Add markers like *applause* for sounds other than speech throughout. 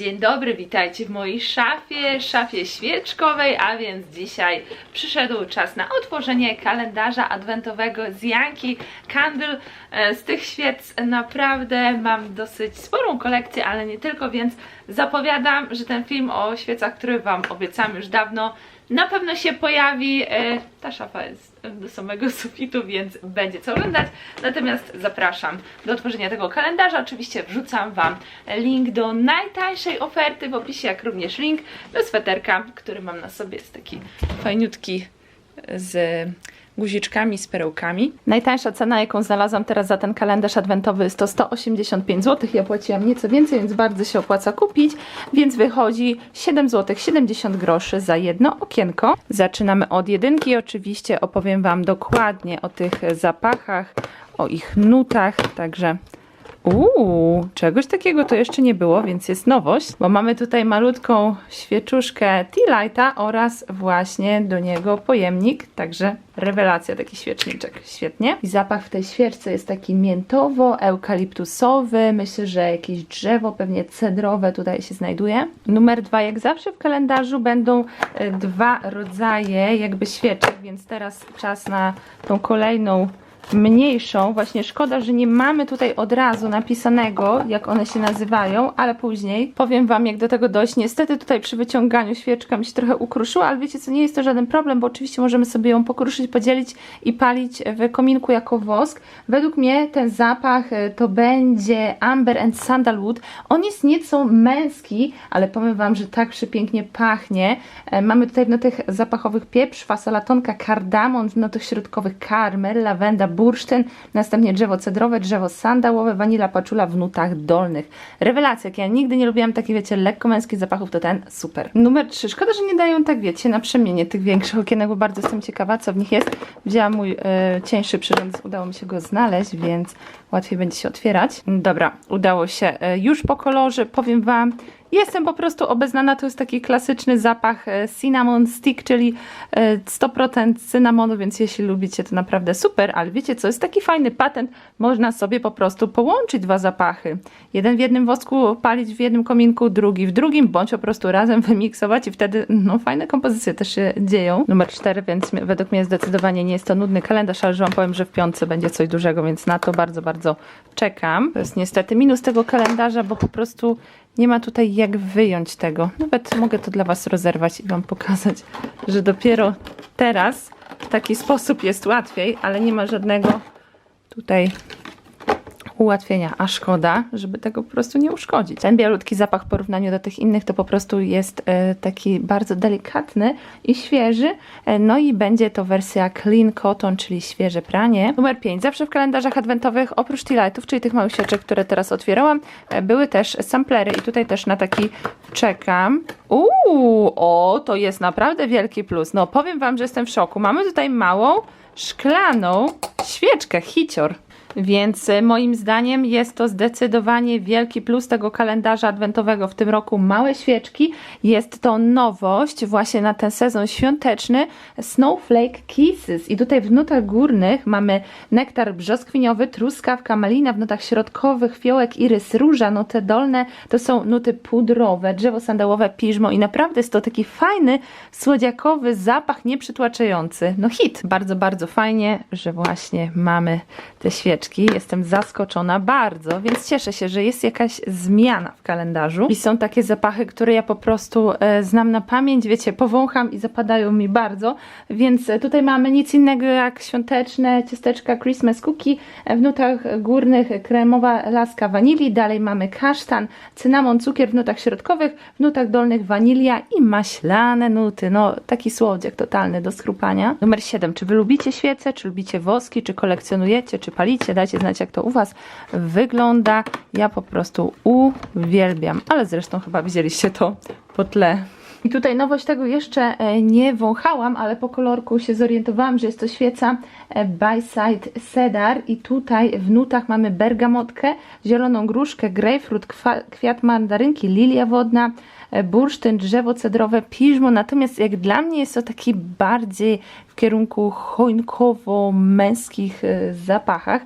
Dzień dobry, witajcie w mojej szafie, szafie świeczkowej, a więc dzisiaj przyszedł czas na otworzenie kalendarza adwentowego z Yankee Candle. Z tych świec naprawdę mam dosyć sporą kolekcję, ale nie tylko, więc zapowiadam, że ten film o świecach, który Wam obiecałam już dawno, na pewno się pojawi. E, Ta szafa jest do samego sufitu, więc będzie co oglądać. Natomiast zapraszam do otworzenia tego kalendarza. Oczywiście wrzucam Wam link do najtańszej oferty w opisie, jak również link do sweterka, który mam na sobie. Jest taki fajniutki z guziczkami, z perełkami. Najtańsza cena, jaką znalazłam teraz za ten kalendarz adwentowy jest to 185 zł. Ja płaciłam nieco więcej, więc bardzo się opłaca kupić, więc wychodzi 7 zł 70 groszy za jedno okienko. Zaczynamy od jedynki. Oczywiście opowiem Wam dokładnie o tych zapachach, o ich nutach, także Uuu, czegoś takiego to jeszcze nie było, więc jest nowość, bo mamy tutaj malutką świeczuszkę Tea Lighta oraz właśnie do niego pojemnik, także rewelacja, taki świeczniczek, świetnie. I zapach w tej świeczce jest taki miętowo-eukaliptusowy, myślę, że jakieś drzewo, pewnie cedrowe tutaj się znajduje. Numer dwa, jak zawsze w kalendarzu będą e, dwa rodzaje jakby świeczek, więc teraz czas na tą kolejną mniejszą. Właśnie szkoda, że nie mamy tutaj od razu napisanego, jak one się nazywają, ale później powiem Wam, jak do tego dojść. Niestety tutaj przy wyciąganiu świeczka mi się trochę ukruszyła, ale wiecie co, nie jest to żaden problem, bo oczywiście możemy sobie ją pokruszyć, podzielić i palić w kominku jako wosk. Według mnie ten zapach e, to będzie Amber and Sandalwood. On jest nieco męski, ale powiem Wam, że tak przepięknie pachnie. E, Mamy tutaj w notach zapachowych pieprz, fasola tonka, kardamon, w notach środkowych karmel, lawenda, bursztyn, następnie drzewo cedrowe, drzewo sandałowe, wanila, paczula w nutach dolnych. Rewelacja, jak ja nigdy nie lubiłam takich, wiecie, lekko męskich zapachów, to ten super. Numer 3. Szkoda, że nie dają tak, wiecie, na przemienie tych większych okienek, bo bardzo jestem ciekawa, co w nich jest. Wzięłam mój e, cieńszy przyrząd, udało mi się go znaleźć, więc łatwiej będzie się otwierać. Dobra, udało się. E, już po kolorze powiem Wam, Jestem po prostu obeznana, to jest taki klasyczny zapach e, cinnamon stick, czyli e, 100% cynamonu, więc jeśli lubicie to naprawdę super, ale wiecie co, jest taki fajny patent, można sobie po prostu połączyć dwa zapachy. Jeden w jednym wosku palić w jednym kominku, drugi w drugim, bądź po prostu razem *laughs* wymiksować i wtedy no fajne kompozycje też się dzieją. Numer 4, więc według mnie zdecydowanie nie jest to nudny kalendarz, ale że wam powiem, że w piątce będzie coś dużego, więc na to bardzo, bardzo czekam. To jest niestety minus tego kalendarza, bo po prostu nie ma tutaj jak wyjąć tego. Nawet mogę to dla Was rozerwać i Wam pokazać, że dopiero teraz w taki sposób jest łatwiej, ale nie ma żadnego tutaj ułatwienia, a szkoda, żeby tego po prostu nie uszkodzić. Ten bialutki zapach w porównaniu do tych innych to po prostu jest e, taki bardzo delikatny i świeży, e, no i będzie to wersja clean cotton, czyli świeże pranie. Numer 5. Zawsze w kalendarzach adwentowych oprócz tea lightów, czyli tych małych świeczek, które teraz otwierałam, e, były też samplery i tutaj też na taki czekam. Uuu, o, to jest naprawdę wielki plus. No powiem Wam, że jestem w szoku. Mamy tutaj małą, szklaną świeczkę, hicior. Więc e, moim zdaniem jest to zdecydowanie wielki plus tego kalendarza adwentowego w tym roku. Małe świeczki. Jest to nowość właśnie na ten sezon świąteczny. Snowflake Kisses. I tutaj w nutach górnych mamy nektar brzoskwiniowy, truskawka, malina. W nutach środkowych fiołek, irys, róża. Nuty dolne to są nuty pudrowe, drzewo sandałowe, piżmo. I naprawdę jest to taki fajny, słodziakowy zapach, nieprzytłaczający. No hit. Bardzo, bardzo fajnie, że właśnie mamy te świeczki. Jestem zaskoczona bardzo, więc cieszę się, że jest jakaś zmiana w kalendarzu. I są takie zapachy, które ja po prostu e, znam na pamięć, wiecie, powącham i zapadają mi bardzo. Więc e, tutaj mamy nic innego jak świąteczne ciasteczka Christmas Cookie. E, W nutach górnych kremowa laska wanilii, dalej mamy kasztan, cynamon, cukier w nutach środkowych, w nutach dolnych wanilia i maślane nuty. No, taki słodziak totalny do skrupania. Numer 7. Czy wy lubicie świece, czy lubicie woski, czy kolekcjonujecie, czy palicie? Dajcie znać, jak to u was wygląda. Ja po prostu uwielbiam, ale zresztą chyba widzieliście to po tle. I tutaj nowość tego jeszcze e, nie wąchałam, ale po kolorku się zorientowałam, że jest to świeca e, By Side Cedar i tutaj w nutach mamy bergamotkę, zieloną gruszkę, kwa- kwiat mandarynki, lilia wodna, bursztyn, drzewo cedrowe, piżmo. Natomiast jak dla mnie jest to taki bardziej w kierunku choinkowo-męskich e, zapachach.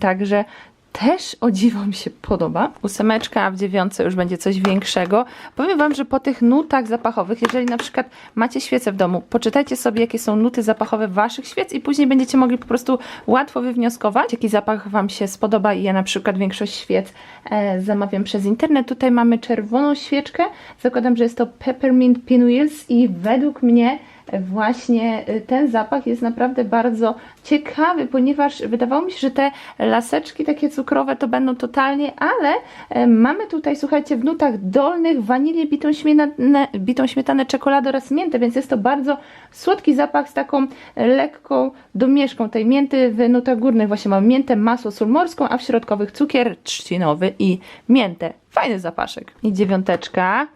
Także też o dziwo mi się podoba. Ósemeczka, a w dziewiątce już będzie coś większego. Powiem Wam, że po tych nutach zapachowych, jeżeli na przykład macie świece w domu, poczytajcie sobie, jakie są nuty zapachowe Waszych świec i później będziecie mogli po prostu łatwo wywnioskować, jaki zapach Wam się spodoba i ja na przykład większość świec e, zamawiam przez internet. Tutaj mamy czerwoną świeczkę, zakładam, że jest to Peppermint Pinwheels i według mnie właśnie y, ten zapach jest naprawdę bardzo ciekawy, ponieważ wydawało mi się, że te laseczki takie cukrowe to będą totalnie, ale e, mamy tutaj, słuchajcie, w nutach dolnych wanilię, bitą śmietanę, bitą śmietanę, czekoladę oraz miętę, więc jest to bardzo słodki zapach z taką lekką domieszką tej mięty. W nutach górnych właśnie mamy miętę, masło, sól morską, a w środkowych cukier trzcinowy i miętę. Fajny zapaszek. I dziewiąteczka.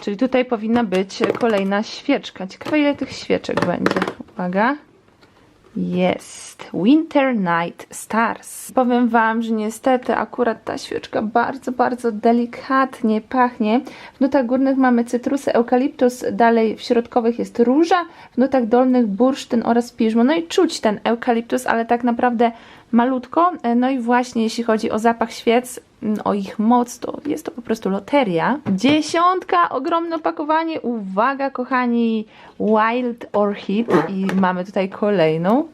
Czyli tutaj powinna być kolejna świeczka. Ciekawe ile tych świeczek będzie. Uwaga. Jest. Winter Night Stars. Powiem Wam, że niestety akurat ta świeczka bardzo, bardzo delikatnie pachnie. W nutach górnych mamy cytrusy, eukaliptus, dalej w środkowych jest róża, w nutach dolnych bursztyn oraz piżmo. No i czuć ten eukaliptus, ale tak naprawdę malutko. No i właśnie jeśli chodzi o zapach świec, o ich moc, to jest to po prostu loteria. Dziesiątka, ogromne opakowanie. Uwaga, kochani, Wild Orchid i mamy tutaj kolejną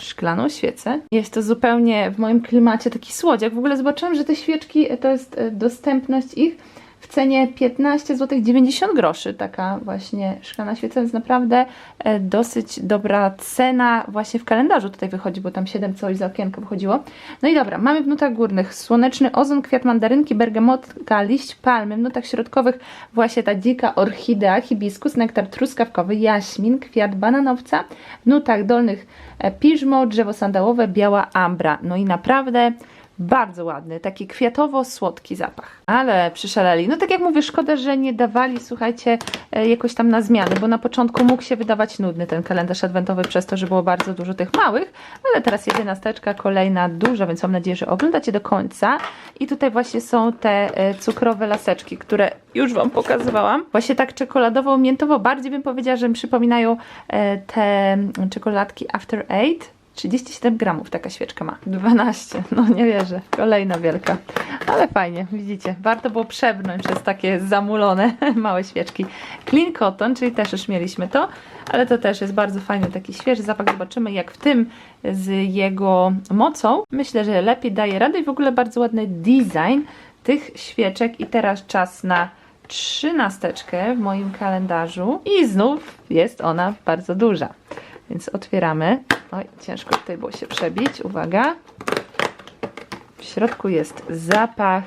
szklaną świecę. Jest to zupełnie w moim klimacie taki słodziak. W ogóle zobaczyłam, że te świeczki to jest e, dostępność ich w cenie 15 zł 90 groszy. Taka właśnie szklana świeca, więc naprawdę e, dosyć dobra cena właśnie w kalendarzu tutaj wychodzi, bo tam 7 coś za okienko wychodziło. No i dobra, mamy w nutach górnych słoneczny ozon, kwiat mandarynki, bergamotka, liść palmy, w nutach środkowych właśnie ta dzika orchidea, hibiskus, nektar truskawkowy, jaśmin, kwiat bananowca, w nutach dolnych e, piżmo, drzewo sandałowe, biała ambra. No i naprawdę bardzo ładny, taki kwiatowo-słodki zapach. Ale przyszaleli. No tak jak mówię, szkoda, że nie dawali, słuchajcie, e, jakoś tam na zmiany, bo na początku mógł się wydawać nudny ten kalendarz adwentowy przez to, że było bardzo dużo tych małych, ale teraz jedenasteczka, kolejna duża, więc mam nadzieję, że oglądacie do końca. I tutaj właśnie są te e, cukrowe laseczki, które już Wam pokazywałam. Właśnie tak czekoladowo-miętowo, bardziej bym powiedziała, że mi przypominają e, te czekoladki After Eight 37 gramów taka świeczka ma. 12, no nie wierzę. Kolejna wielka. Ale fajnie, widzicie. Warto było przebrnąć przez takie zamulone *laughs* małe świeczki. Clean Cotton, czyli też już mieliśmy to, ale to też jest bardzo fajny taki świeży zapach. Zobaczymy jak w tym z jego mocą. Myślę, że lepiej daje radę i w ogóle bardzo ładny design tych świeczek. I teraz czas na trzynasteczkę w moim kalendarzu i znów jest ona bardzo duża. Więc otwieramy. Oj, ciężko tutaj było się przebić. Uwaga. W środku jest zapach.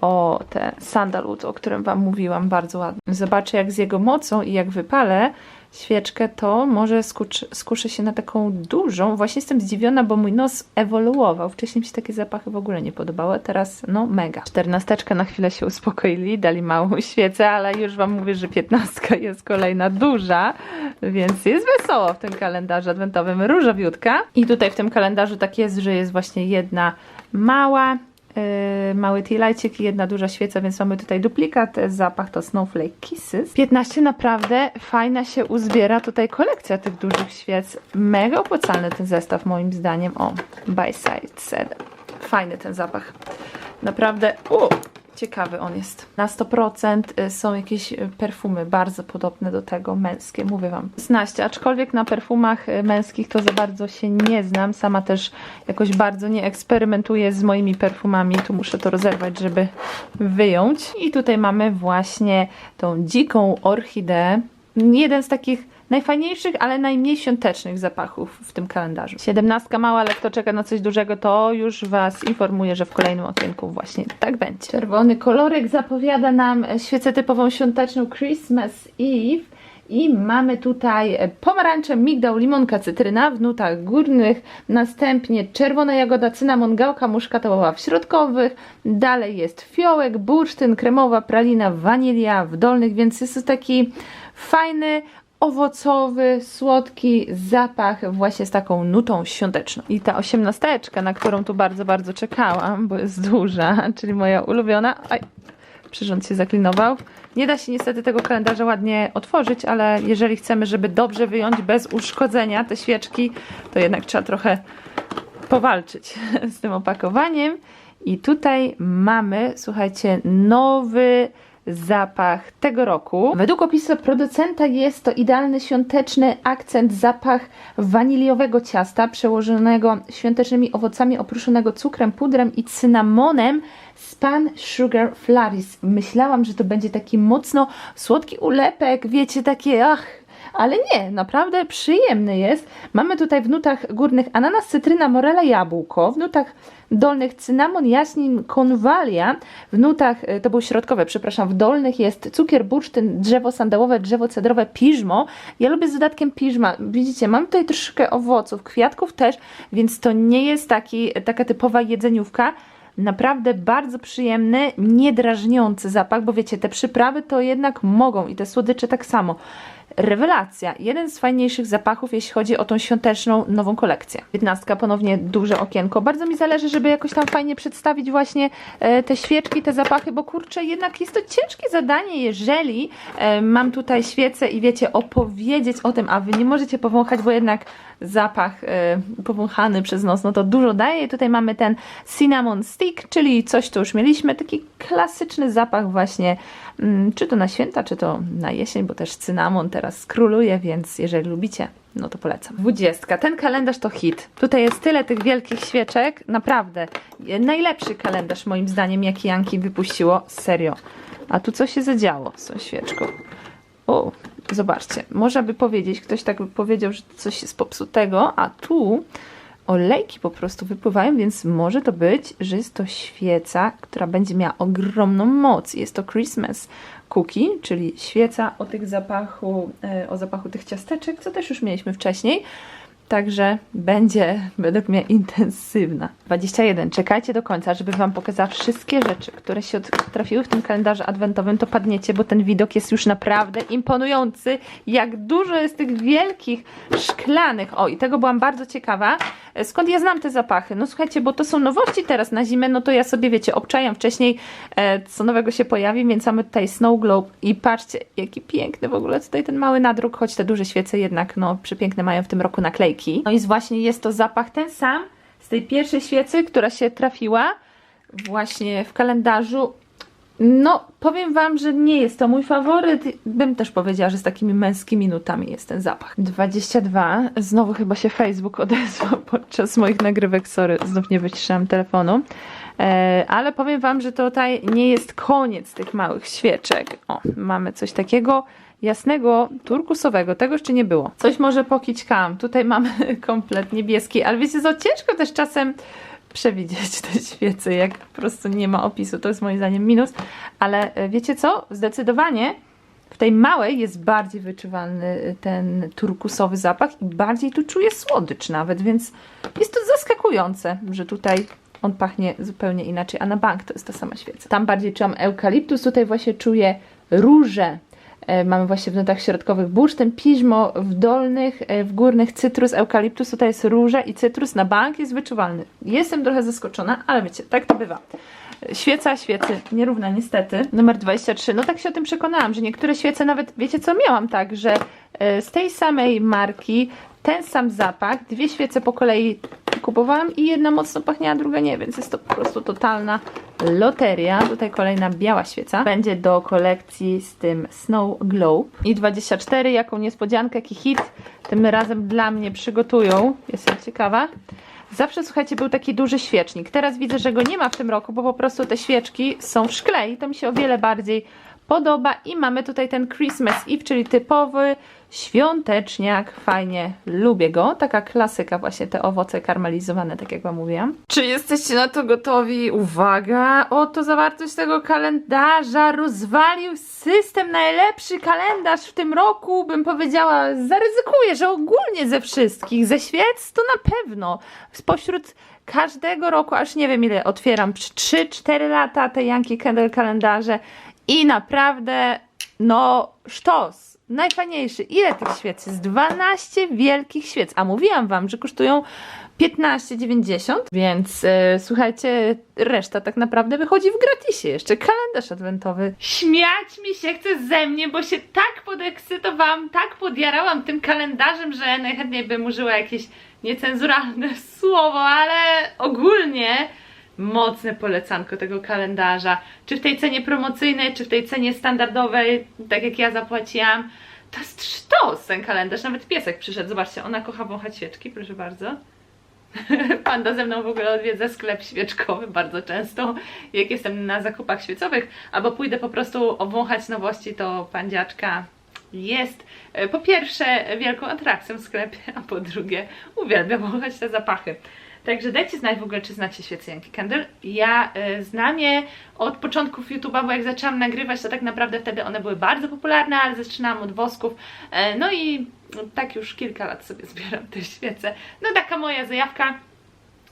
O, ten sandalwood, o którym Wam mówiłam, bardzo ładny. Zobaczę, jak z jego mocą i jak wypalę świeczkę, to może skuczy, skuszę się na taką dużą. Właśnie jestem zdziwiona, bo mój nos ewoluował. Wcześniej mi się takie zapachy w ogóle nie podobały, teraz no mega. Czternasteczka na chwilę się uspokoili, dali małą *laughs* świecę, ale już Wam mówię, że piętnastka jest kolejna duża, więc jest wesoło w tym kalendarzu adwentowym. Różowiutka. I tutaj w tym kalendarzu tak jest, że jest właśnie jedna mała, mały tilajcik i jedna duża świeca, więc mamy tutaj duplikat. Zapach to Snowflake Kisses. 15 naprawdę fajna się uzbiera tutaj kolekcja tych dużych świec. Mega opłacalny ten zestaw moim zdaniem. O, by side set. Fajny ten zapach. Naprawdę, u, ciekawy on jest. Na 100% są jakieś perfumy bardzo podobne do tego, męskie, mówię Wam. 16, aczkolwiek na perfumach męskich to za bardzo się nie znam. Sama też jakoś bardzo nie eksperymentuję z moimi perfumami. Tu muszę to rozerwać, żeby wyjąć. I tutaj mamy właśnie tą dziką orchideę. Jeden z takich najfajniejszych, ale najmniej świątecznych zapachów w tym kalendarzu. Siedemnastka mała, ale kto czeka na coś dużego, to już Was informuję, że w kolejnym okienku właśnie tak będzie. Czerwony kolorek zapowiada nam świecę typową świąteczną Christmas Eve. I mamy tutaj pomarańcze, migdał, limonka, cytryna w nutach górnych, następnie czerwona jagoda, cynamon, gałka muszkatołowa w środkowych, dalej jest fiołek, bursztyn, kremowa, pralina, wanilia w dolnych, więc jest to taki fajny, owocowy, słodki zapach właśnie z taką nutą świąteczną. I ta osiemnasteczka, na którą tu bardzo, bardzo czekałam, bo jest duża, czyli moja ulubiona. Aj, przyrząd się zaklinował. Nie da się niestety tego kalendarza ładnie otworzyć, ale jeżeli chcemy, żeby dobrze wyjąć bez uszkodzenia te świeczki, to jednak trzeba trochę powalczyć *laughs* z tym opakowaniem. I tutaj mamy, słuchajcie, nowy zapach tego roku. Według opisu producenta jest to idealny świąteczny akcent, zapach waniliowego ciasta przełożonego świątecznymi owocami, opruszonego cukrem, pudrem i cynamonem. Span Sugar Flaris. Myślałam, że to będzie taki mocno słodki ulepek, wiecie, takie ach, ale nie, naprawdę przyjemny jest. Mamy tutaj w nutach górnych ananas, cytryna, morela, jabłko, w nutach dolnych cynamon, jaśmin, konwalia, w nutach, e, to były środkowe, przepraszam, w dolnych jest cukier, bursztyn, drzewo sandałowe, drzewo cedrowe, piżmo. Ja lubię z dodatkiem piżma. Widzicie, mam tutaj troszkę owoców, kwiatków też, więc to nie jest taki, taka typowa jedzeniówka. Naprawdę bardzo przyjemny, niedrażniący zapach, bo wiecie, te przyprawy to jednak mogą i te słodycze tak samo. Rewelacja. Jeden z fajniejszych zapachów, jeśli chodzi o tą świąteczną nową kolekcję. 15 ponownie duże okienko. Bardzo mi zależy, żeby jakoś tam fajnie przedstawić właśnie e, te świeczki, te zapachy, bo kurczę, jednak jest to ciężkie zadanie, jeżeli e, mam tutaj świecę i wiecie, opowiedzieć o tym, a wy nie możecie powąchać, bo jednak zapach e, powąchany przez nos, no to dużo daje. Tutaj mamy ten cinnamon stick, czyli coś, co już mieliśmy, taki klasyczny zapach właśnie, mm, czy to na święta, czy to na jesień, bo też cynamon teraz króluje, więc jeżeli lubicie, no to polecam. Dwudziestka. Ten kalendarz to hit. Tutaj jest tyle tych wielkich świeczek. Naprawdę. Najlepszy kalendarz moim zdaniem, jaki Janki wypuściło. Serio. A tu co się zadziało z tą świeczką? O, zobaczcie. Można by powiedzieć, ktoś tak by powiedział, że coś jest popsutego, a tu olejki po prostu wypływają, więc może to być, że jest to świeca, która będzie miała ogromną moc. Jest to Christmas cookie, czyli świeca o tych zapachu, e, o zapachu tych ciasteczek, co też już mieliśmy wcześniej. Także będzie według mnie intensywna. 21. Czekajcie do końca, żeby Wam pokazać wszystkie rzeczy, które się trafiły w tym kalendarzu adwentowym. To padniecie, bo ten widok jest już naprawdę imponujący. Jak dużo jest tych wielkich szklanych. O, i tego byłam bardzo ciekawa. Skąd ja znam te zapachy? No słuchajcie, bo to są nowości teraz na zimę, no to ja sobie, wiecie, obczajam wcześniej, e, co nowego się pojawi, więc mamy tutaj Snow Globe i patrzcie, jaki piękny w ogóle tutaj ten mały nadruk, choć te duże świece jednak, no, przepiękne mają w tym roku naklejki. No i właśnie jest to zapach ten sam z tej pierwszej świecy, która się trafiła właśnie w kalendarzu no, powiem Wam, że nie jest to mój faworyt. Bym też powiedziała, że z takimi męskimi nutami jest ten zapach. 22. Znowu chyba się Facebook odezwał *laughs* podczas moich nagrywek. Sorry, znów nie wyciszałam telefonu. E, ale powiem Wam, że tutaj nie jest koniec tych małych świeczek. O, mamy coś takiego jasnego, turkusowego. Tego jeszcze nie było. Coś może pokićkam. Tutaj mamy *laughs* komplet niebieski, ale wiecie co, ciężko też czasem przewidzieć te świece, jak po prostu nie ma opisu. To jest moim zdaniem minus. Ale e, wiecie co? Zdecydowanie w tej małej jest bardziej wyczuwalny e, ten turkusowy zapach i bardziej tu czuję słodycz nawet, więc jest to zaskakujące, że tutaj on pachnie zupełnie inaczej, a na bank to jest ta sama świeca. Tam bardziej czułam eukaliptus, tutaj właśnie czuję róże mamy właśnie w nutach środkowych bursztyn, piżmo w dolnych, e, w górnych cytrus, eukaliptus, tutaj jest róża i cytrus na bank jest wyczuwalny. Jestem trochę zaskoczona, ale wiecie, tak to bywa. Świeca świecy, nierówna niestety. Numer 23. No tak się o tym przekonałam, że niektóre świece nawet, wiecie co, miałam tak, że e, z tej samej marki ten sam zapach, dwie świece po kolei kupowałam i jedna mocno pachniała, druga nie, więc jest to po prostu totalna loteria. Tutaj kolejna biała świeca. Będzie do kolekcji z tym Snow Glow. I 24, jaką niespodziankę, jaki hit tym razem dla mnie przygotują. Jestem ciekawa. Zawsze, słuchajcie, był taki duży świecznik. Teraz widzę, że go nie ma w tym roku, bo po prostu te świeczki są w szkle i to mi się o wiele bardziej podoba. I mamy tutaj ten Christmas Eve, czyli typowy świąteczniak. Fajnie, lubię go. Taka klasyka właśnie, te owoce karmelizowane, tak jak wam mówiłam. Czy jesteście na to gotowi? Uwaga! Oto zawartość tego kalendarza. Rozwalił system, najlepszy kalendarz w tym roku, bym powiedziała. Zaryzykuję, że ogólnie ze wszystkich, ze świec to na pewno. Spośród każdego roku, aż nie wiem ile, otwieram 3-4 lata te Yankee Candle kalendarze i naprawdę, no, sztos najfajniejszy. Ile tych świec jest? 12 wielkich świec. A mówiłam wam, że kosztują 15,90, więc e, słuchajcie, reszta tak naprawdę wychodzi w gratisie. Jeszcze kalendarz adwentowy. Śmiać mi się chce ze mnie, bo się tak podekscytowałam, tak podjarałam tym kalendarzem, że najchętniej bym użyła jakieś niecenzuralne *laughs* słowo, ale ogólnie mocne polecanko tego kalendarza. Czy w tej cenie promocyjnej, czy w tej cenie standardowej, tak jak ja zapłaciłam. To jest sztos ten kalendarz, nawet piesek przyszedł. Zobaczcie, ona kocha wąchać świeczki, proszę bardzo. *laughs* Panda ze mną w ogóle odwiedza sklep świeczkowy bardzo często, jak jestem na zakupach świecowych, albo pójdę po prostu obwąchać nowości, to pandziaczka jest e, po pierwsze wielką atrakcją w sklepie, a po drugie uwielbia wąchać te zapachy. Także dajcie znać w ogóle, czy znacie świece Yankee Candle. Ja y, znam je od początków YouTube'a, bo jak zaczęłam nagrywać, to tak naprawdę wtedy one były bardzo popularne, ale zaczynałam od wosków. E, no i tak już kilka lat sobie *laughs* zbieram te świece. No taka moja zajawka.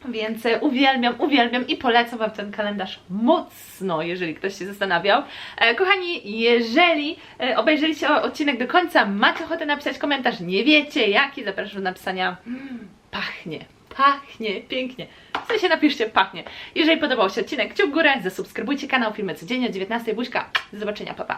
Więc e, uwielbiam, uwielbiam i polecam Wam ten kalendarz mocno, jeżeli ktoś się zastanawiał. E, kochani, jeżeli obejrzeliście odcinek do końca, macie ochotę napisać komentarz, nie wiecie jaki, zapraszam do napisania. Mm, pachnie, pachnie, pięknie. W sensie napiszcie pachnie. Jeżeli podobał się odcinek, kciuk w górę, zasubskrybujcie kanał, filmy codziennie o 19. Buźka, do zobaczenia, papa.